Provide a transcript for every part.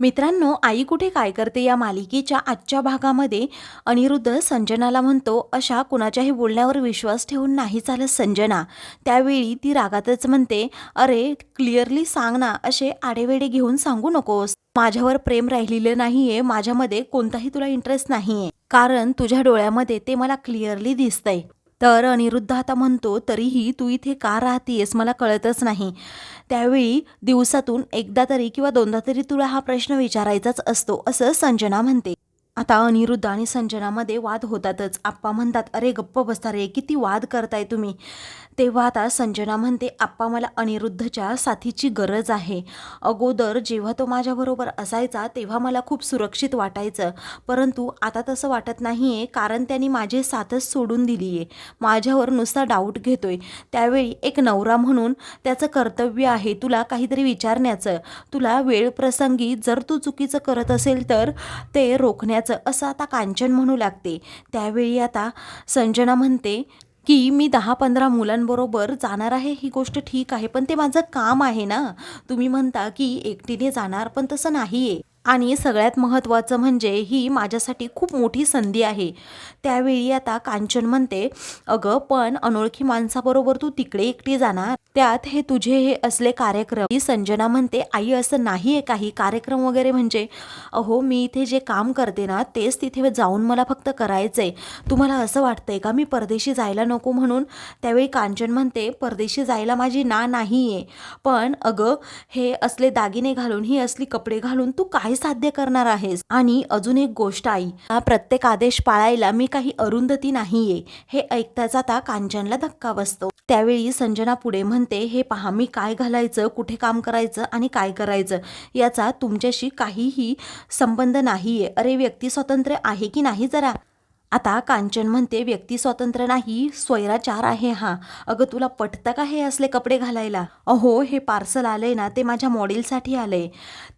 मित्रांनो आई कुठे काय करते या मालिकेच्या आजच्या भागामध्ये? अनिरुद्ध संजनाला म्हणतो अशा कुणाच्याही बोलण्यावर विश्वास ठेवून नाही चालत संजना. त्यावेळी ती रागातच म्हणते अरे क्लिअरली सांग ना असे आडेवेडे घेऊन सांगू नकोस. माझ्यावर प्रेम राहिलेलं नाहीये माझ्यामध्ये कोणताही तुला इंटरेस्ट नाहीये. कारण तुझ्या डोळ्यामध्ये ते मला क्लिअरली दिसतंय. तर अनिरुद्ध आता म्हणतो तरीही तू इथे का राहतीयस? मला कळतच नाही. त्यावेळी दिवसातून एकदा तरी किंवा दोनदा तरी तुला हा प्रश्न विचारायचाच असतो असं संजना म्हणते. आता अनिरुद्ध आणि संजनामध्ये वाद होतातच. आप्पा म्हणतात अरे गप्प बसता रे. किती वाद करताय तुम्ही. तेव्हा आता संजना म्हणते आप्पा मला अनिरुद्धच्या साथीची गरज आहे. अगोदर जेव्हा तो माझ्याबरोबर असायचा तेव्हा मला खूप सुरक्षित वाटायचं. परंतु आता तसं वाटत नाही आहे कारण त्यांनी माझे साथच सोडून दिली आहे माझ्यावर नुसता डाऊट घेतोय. त्यावेळी एक नवरा म्हणून त्याचं कर्तव्य आहे तुला काहीतरी विचारण्याचं. तुला वेळ प्रसंगी जर तू चुकीचं करत असेल तर ते रोखण्याचं असं आता कांचन म्हणू लागते. त्यावेळी आता संजना म्हणते की मी दहा पंधरा मुलांबरोबर जाणार आहे ही गोष्ट ठीक आहे पण ते माझं काम आहे ना. तुम्ही म्हणता की एकटीने जाणार पण तसं नाही आहे आणि सगळ्यात महत्त्वाचं म्हणजे ही माझ्यासाठी खूप मोठी संधी आहे. त्यावेळी आता कांचन म्हणते अगं पण अनोळखी माणसाबरोबर तू तिकडे एकटी जाणार. त्यात हे तुझे हे असले कार्यक्रम. ही संजना म्हणते आई असं नाही आहे काही. कार्यक्रम वगैरे म्हणजे अहो मी इथे जे काम करते ना तेच तिथे जाऊन मला फक्त करायचंय. तुम्हाला असं वाटतंय का? मी परदेशी जायला नको म्हणून. त्यावेळी कांचन म्हणते परदेशी जायला माझी ना नाही आहे पण अगं हे असले दागिने घालून ही असली कपडे घालून तू काय साध्य करणार आहेस? आणि अजून एक गोष्ट आई प्रत्येक आदेश पाळायला मी काही अरुंधती नाहीये. हे ऐकताच आता कांचनला धक्का बसतो. त्यावेळी संजना पुढे म्हणते हे पहा मी काय घालायचं कुठे काम करायचं आणि काय करायचं याचा तुमच्याशी काहीही संबंध नाहीये. अरे व्यक्ती स्वातंत्र्य आहे की नाही जरा? आता कांचन म्हणते व्यक्ती स्वातंत्र्य नाही स्वैराचार आहे हा. अगं तुला पटतं का हे असले कपडे घालायला? अहो हे पार्सल आलंय ना ते माझ्या मॉडेलसाठी आलंय.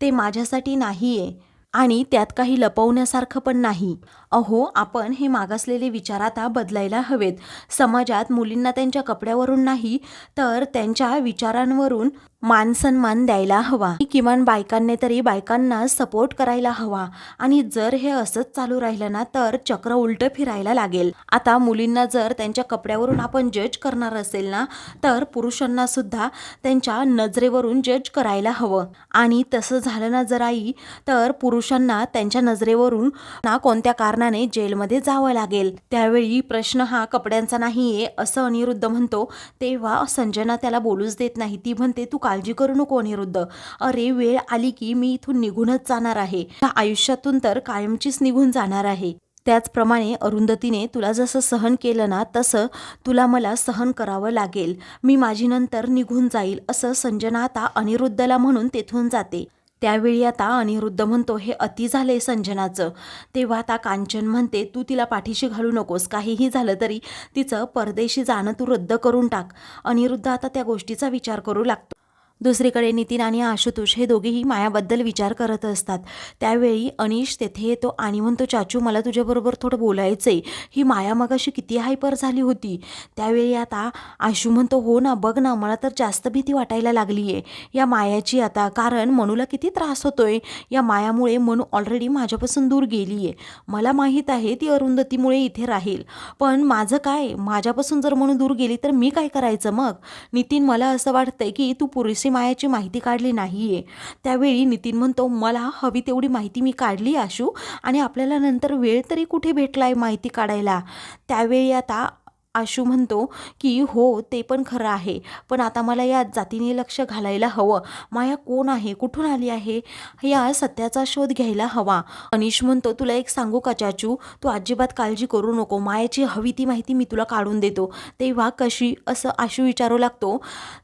ते माझ्यासाठी नाही आहे आणि त्यात काही लपवण्यासारखं पण नाही. अहो आपण हे मागासलेले विचार आता बदलायला हवेत. समाजात मुलींना त्यांच्या कपड्यावरून नाही तर त्यांच्या विचारांवरून मान सन्मान द्यायला हवा. किमान बायकांनी तरी बायकांना सपोर्ट करायला हवा. आणि जर हे असंच चालू राहिलं ना तर चक्र उलट फिरायला लागेल. आता मुलींना जर त्यांच्या कपड्यावरून आपण जज करणार असेल ना तर पुरुषांना सुद्धा त्यांच्या नजरेवरून जज करायला हवं. आणि तसं झालं ना जर आई तर पुरुषांना त्यांच्या नजरेवरून ना कोणत्या कारणाने जेलमध्ये जावं लागेल. त्यावेळी प्रश्न हा कपड्यांचा नाहीये असं अनिरुद्ध म्हणतो. तेव्हा संजना त्याला बोलूच देत नाही. ती म्हणते तू काळजी करू नको अनिरुद्ध. अरे वेळ आली की मी इथून निघूनच जाणार आहे. आयुष्यातून तर कायमचीच निघून जाणार आहे. त्याचप्रमाणे अरुंधतीने तुला जसं सहन केलं ना तसं तुला मला सहन करावं लागेल. मी माझी नंतर निघून जाईल असं संजना आता अनिरुद्धला म्हणून तेथून जाते. त्यावेळी आता अनिरुद्ध म्हणतो हे अति झाले संजनाचं. तेव्हा आता कांचन म्हणते तू तिला पाठीशी घालू नकोस. काहीही झालं तरी तिचं परदेशी जाणं तू रद्द करून टाक. अनिरुद्ध आता त्या गोष्टीचा विचार करू लागतो. दुसरीकडे नितीन आणि आशुतोष हे दोघेही मायाबद्दल विचार करत असतात. त्यावेळी अनिश तेथे येतो आणि म्हणतो चाचू मला तुझ्याबरोबर थोडं बोलायचं आहे ही माया मगाशी किती हायपर झाली होती. त्यावेळी आता आशू म्हणतो हो ना बघ ना मला तर जास्त भीती वाटायला लागली आहे या मायाची आता कारण मनूला किती त्रास होतोय. या मायामुळे मनू ऑलरेडी माझ्यापासून दूर गेली आहे मला माहीत आहे ती अरुंधतीमुळे इथे राहील. पण माझं काय? माझ्यापासून जर मनू दूर गेली तर मी काय करायचं मग? नितीन मला असं वाटतंय की तू पुरेसे मायाची माहिती काढली नाही आहे त्यावेळी नितीन म्हणतो मला हवी तेवढी माहिती मी काढली आशू आणि आपल्याला नंतर वेळ तरी कुठे भेटला आहे माहिती काढायला? त्यावेळी आता आशू म्हणतो की हो ते पण खरं आहे. पण आता मला या जातीने लक्ष घालायला हवं. माया कोण आहे? कुठून आली आहे? या सत्याचा शोध घ्यायला हवा. अनिश म्हणतो तुला एक सांगू का चाचू? तू अजिबात काळजी करू नको. मायाची हवी ती माहिती मी तुला काढून देतो. तेव्हा कशी असं आशू विचारू लागतो.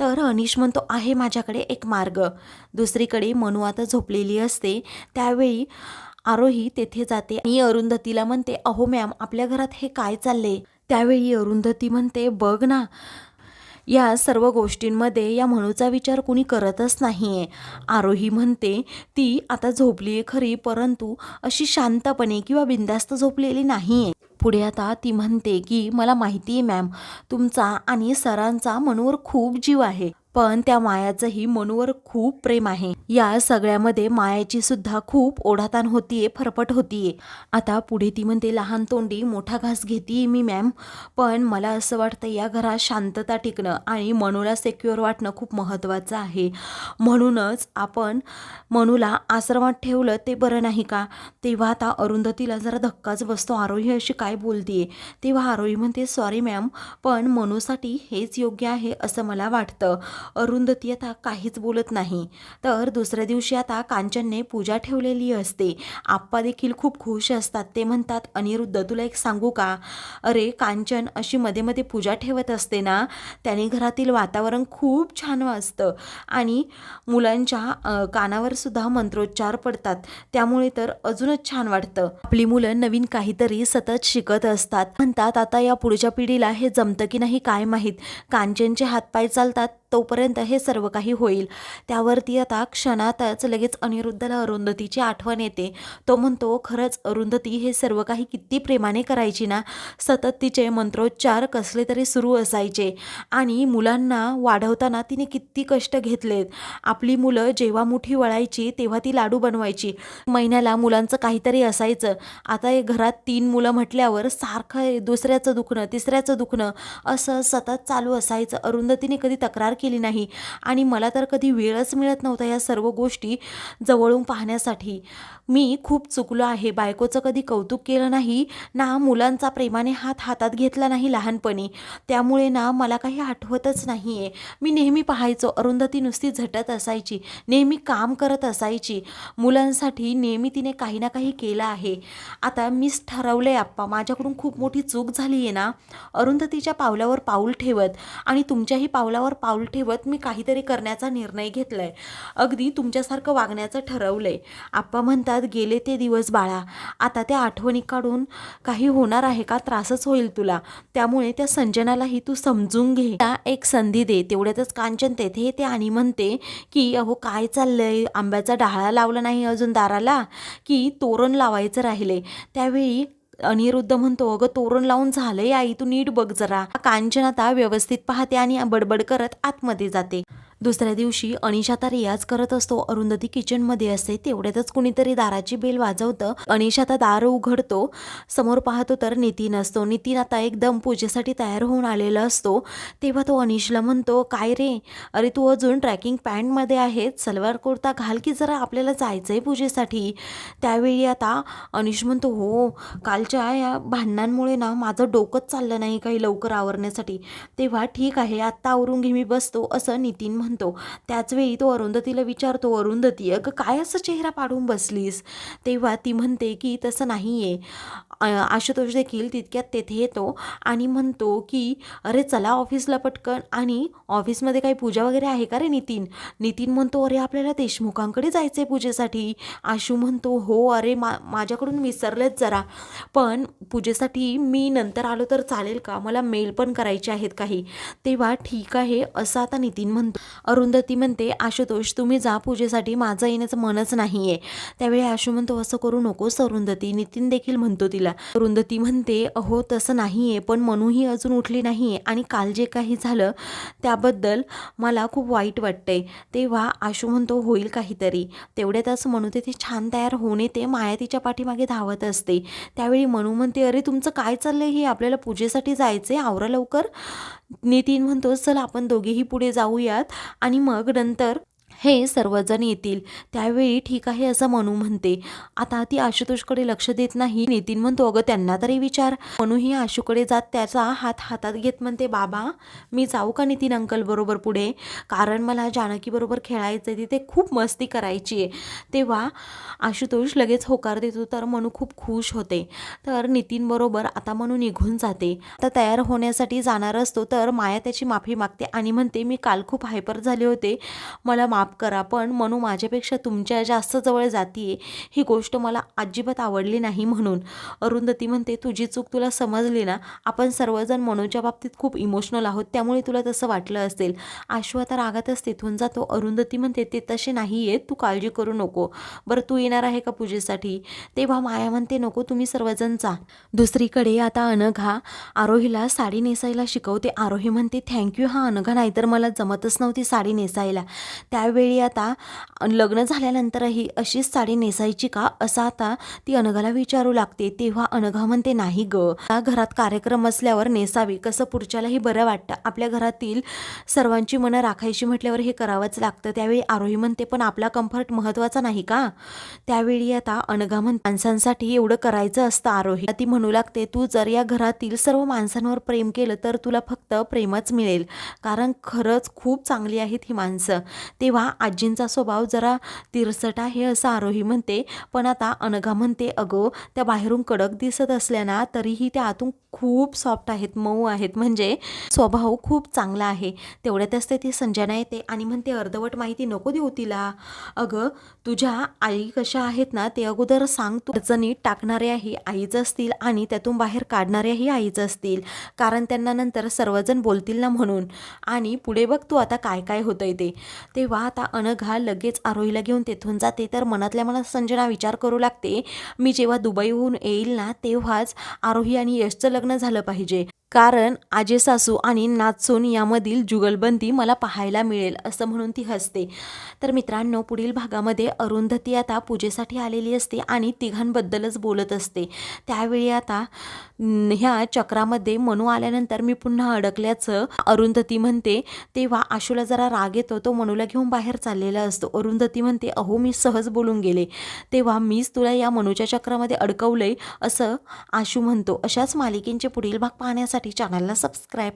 तर अनिश म्हणतो आहे माझ्याकडे एक मार्ग. दुसरीकडे मनू आता झोपलेली असते. त्यावेळी आरोही तेथे जाते आणि अरुंधतीला म्हणते अहो मॅम आपल्या घरात हे काय चालले त्यावेळी अरुंधती म्हणते बघ ना या सर्व गोष्टींमध्ये या म्हणूचा विचार कुणी करतच नाही आहे आरोही म्हणते ती आता झोपली आहे खरी परंतु अशी शांतपणे किंवा बिंदास्त झोपलेली नाही आहे पुढे आता ती म्हणते की मला माहिती आहे मॅम तुमचा आणि सरांचा मनूवर खूप जीव आहे. पण त्या मायाचंही मनूवर खूप प्रेम आहे. या सगळ्यामध्ये मायाची सुद्धा खूप ओढाताण होतीये फरफट होतीये. आता पुढे ती म्हणते लहान तोंडी मोठा घास घेतीये मी मॅम पण मला असं वाटतं या घरात शांतता टिकणं आणि मनूला सेक्युअर वाटणं खूप महत्त्वाचं आहे. म्हणूनच आपण मनूला आश्रमात ठेवलं ते बरं नाही का? तेव्हा आता अरुंधतीला जरा धक्काच बसतो. आरोही अशी काय बोलतीये? तेव्हा आरोही म्हणते सॉरी मॅम पण मनूसाठी हेच योग्य आहे असं मला वाटतं. अरुंधती आता काहीच बोलत नाही. तर दुसऱ्या दिवशी आता कांचनने पूजा ठेवलेली असते. आप्पा देखील खूप खुश असतात. ते म्हणतात अनिरुद्ध तुला एक सांगू का? अरे कांचन अशी मध्ये मध्ये पूजा ठेवत असते ना त्याने घरातील वातावरण खूप छान वाजतं आणि मुलांच्या कानावर सुद्धा मंत्रोच्चार पडतात. त्यामुळे तर अजूनच छान वाटतं. आपली मुलं नवीन काहीतरी सतत शिकत असतात. म्हणतात आता या पुढच्या पिढीला हे जमतं की नाही काय माहीत? कांचनचे हातपाय चालतात तोपर्यंत हे सर्व काही होईल. त्यावरती आता क्षणातच लगेच अनिरुद्धला अरुंधतीची आठवण येते. तो म्हणतो खरंच अरुंधती हे सर्व काही किती प्रेमाने करायची ना? सतत तिचे मंत्रोच्चार कसले तरी सुरू असायचे. आणि मुलांना वाढवताना तिने किती कष्ट घेतलेत. आपली मुलं जेव्हा मुठी वळायची तेव्हा ती लाडू बनवायची. महिन्याला मुलांचं काहीतरी असायचं. आता हे घरात तीन मुलं म्हटल्यावर सारखं दुसऱ्याचं दुखणं तिसऱ्याचं दुखणं असं सतत चालू असायचं. अरुंधतीने कधी तक्रार केली नाही. आणि मला तर कधी वेळच मिळत नव्हता या सर्व गोष्टी जवळून पाहण्यासाठी. मी खूप चुकलो आहे. बायकोचं कधी कौतुक केलं नाही. ना मुलांचा प्रेमाने हात हातात घेतला नाही लहानपणी. त्यामुळे ना मला काही आठवतच नाही आहे मी नेहमी पाहायचो. अरुंधती नुसती झटत असायची. नेहमी काम करत असायची. मुलांसाठी नेहमी तिने काही ना काही केलं आहे. आता मीच ठरवलं आहे आप्पा. माझ्याकडून खूप मोठी चूक झाली आहे ना. अरुंधतीच्या पावलावर पाऊल ठेवत आणि तुमच्याही पावलावर पाऊल ठेवत मी काहीतरी करण्याचा निर्णय घेतला आहे अगदी तुमच्यासारखं वागण्याचं ठरवलं आहे आप्पा म्हणतात गेले ते दिवस बाळा. आता त्या आठवणी काढून काही होणार आहे का? त्रासच होईल तुला. त्यामुळे त्या संजनालाही तू समजून घे. एक संधी दे. तेवढ्यातच कांचन तेथे येते. आणि म्हणते की अहो काय चाललंय? आंब्याचा डाळा लावला नाही अजून दाराला? की तोरण लावायचं राहिले त्यावेळी अनिरुद्ध म्हणतो अगं तोरण लावून झालंय आई तू नीट बघ जरा. कांचन आता व्यवस्थित पाहते आणि बडबड करत आतमध्ये जाते. दुसऱ्या दिवशी अनिशा आता रियाज करत असतो. अरुंधती किचनमध्ये असते. तेवढ्यातच कुणीतरी दाराची बेल वाजवतं. अनिशा आता दार उघडतो. समोर पाहतो तर नितीन असतो. नितीन आता एकदम पूजेसाठी तयार होऊन आलेला असतो. तेव्हा तो अनिशला म्हणतो काय रे? अरे तू अजून ट्रॅकिंग पॅन्टमध्ये आहेत सलवार कुर्ता घाल की जरा आपल्याला जायचं आहे पूजेसाठी. त्यावेळी आता अनिश म्हणतो हो कालच्या या भांडणांमुळे ना माझं डोकंच चाललं नाही काही लवकर आवरण्यासाठी. तेव्हा ठीक आहे आत्ता आवरून घे मी बसतो. असं नितीन म्हणतो. त्याच वेळी तो अरुंधतीला विचारतो अरुंधती अगं काय असं चेहरा पाडून बसलीस? तेव्हा ती म्हणते की तसं नाही आहे आशुतोष देखील तितक्यात तेथे येतो आणि म्हणतो की अरे चला ऑफिसला पटकन. आणि ऑफिसमध्ये काही पूजा वगैरे आहे का रे नितीन? नितीन म्हणतो अरे आपल्याला देशमुखांकडे जायचं आहे पूजेसाठी. आशू म्हणतो हो अरे मा माझ्याकडून विसरलेच जरा. पण पूजेसाठी मी नंतर आलो तर चालेल का? मला मेल पण करायचे आहेत काही. तेव्हा ठीक आहे असं आता नितीन म्हणतो. अरुंधती म्हणते आशुतोष तुम्ही जा पूजेसाठी माझं येण्याचं मनच नाही आहे त्यावेळी आशू म्हणतो असं करू नकोस अरुंधती. नितीन देखील म्हणतो तिला. अरुंधती म्हणते अहो तसं नाही आहे पण मनूही अजून उठली नाही आहे आणि काल जे काही झालं त्याबद्दल मला खूप वाईट वाटतंय. तेव्हा आशू म्हणतो होईल काहीतरी. तेवढ्यातच मनू तिथे छान तयार होऊन येते माया तिच्या पाठीमागे धावत असते. त्यावेळी मनू म्हणते अरे तुमचं काय चाललंय हे? आपल्याला पूजेसाठी जायचं आहे आवरा लवकर. नितीन म्हणतो चल आपण दोघेही पुढे जाऊयात. आणि मग नंतर हे सर्वजण येतील. त्यावेळी ठीक आहे असं मनू म्हणते. आता ती आशुतोषकडे लक्ष देत नाही. नितीन म्हणतो अगं त्यांना तरी विचार. मनू ही आशूकडे जात त्याचा हात हातात घेत म्हणते बाबा मी जाऊ का नितीन अंकल बरोबर पुढे? कारण मला जानकीबरोबर खेळायचं आहे तिथे खूप मस्ती करायची आहे. तेव्हा आशुतोष लगेच होकार देतो तर मनू खूप खुश होते. तर नितीन बरोबर आता मनू निघून जाते. आता तयार होण्यासाठी जाणार असतो तर माया त्याची माफी मागते आणि म्हणते मी काल खूप हायपर झाले होते. मला माफ माफ करा पण मनू माझ्यापेक्षा तुमच्या जास्त जवळ जातीये ही गोष्ट मला अजिबात आवडली नाही म्हणून. अरुंधती म्हणते तुझी चूक तुला समजली ना? आपण सर्वजण मनूच्या बाबतीत खूप इमोशनल आहोत त्यामुळे तुला तसं वाटलं असेल. आशू आता रागातच तिथून जातो. अरुंधती म्हणते ते तसे नाही आहेत तू काळजी करू नको. बरं तू येणार आहे का पूजेसाठी? तेव्हा माया म्हणते नको तुम्ही सर्वजण जा. दुसरीकडे आता अनघा आरोहीला साडी नेसायला शिकवते. आरोही म्हणते थँक्यू हा अनघा नाहीतर मला जमतच नव्हती साडी नेसायला. त्यावेळी आता लग्न झाल्यानंतरही अशीच साडी नेसायची का? असं आता ती अनघाला विचारू लागते. तेव्हा अनघा म्हणते नाही ग घरात कार्यक्रम असल्यावर नेसावी. कसं पुढच्यालाही बरं वाटतं. आपल्या घरातील सर्वांची मनं राखायची म्हटल्यावर हे करावंच लागतं. त्यावेळी आरोही म्हणते पण आपला कम्फर्ट महत्त्वाचा नाही का? त्यावेळी आता अनघा म्हण माणसांसाठी एवढं करायचं असतं आरोही. ती म्हणू लागते तू जर या घरातील सर्व माणसांवर प्रेम केलं तर तुला फक्त प्रेमच मिळेल. कारण खरंच खूप चांगली आहेत ही माणसं. तेव्हा आजींचा स्वभाव जरा तिरसट आहे असं आरोही म्हणते. पण आता अनघा म्हणते अगं त्या बाहेरून कडक दिसत असल्या ना तरीही त्या आतून खूप सॉफ्ट आहेत मऊ आहेत. म्हणजे स्वभाव खूप चांगला आहे. तेवढ्यात ते ती संजना येते आणि म्हणते अर्धवट माहिती नको देऊ तिला. अगं तुझ्या आई कशा आहेत ना ते अगोदर सांग तू. अडचणीत टाकणाऱ्याही आईच असतील आणि त्यातून बाहेर काढणाऱ्याही आईच असतील. कारण त्यांना नंतर सर्वजण बोलतील ना म्हणून. आणि पुढे बघ तू आता काय काय होतंय ते. तेव्हा आता अनघा लगेच आरोहीला घेऊन तेथून जाते. तर मनातल्या मनात संजना विचार करू लागते मी जेव्हा दुबईहून येईल ना तेव्हाच आरोही आणि यशचं लग्न झालं पाहिजे. कारण आजे सासू आणि नाचसून यामधील जुगलबंदी मला पाहायला मिळेल असं म्हणून ती हसते. तर मित्रांनो पुढील भागामध्ये अरुंधती आता पूजेसाठी आलेली असते आणि तिघांबद्दलच बोलत असते. त्यावेळी आता ह्या चक्रामध्ये मनू आल्यानंतर मी पुन्हा अडकल्याचं अरुंधती म्हणते. तेव्हा आशूला जरा राग येतो तो मनूला घेऊन बाहेर चाललेला असतो. अरुंधती म्हणते अहो मी सहज बोलून गेले. तेव्हा मीच तुला या मनूच्या चक्रामध्ये अडकवलंय असं आशू म्हणतो. अशाच मालिकेंचे पुढील भाग पाहण्यासाठी चॅनलला सबस्क्राईब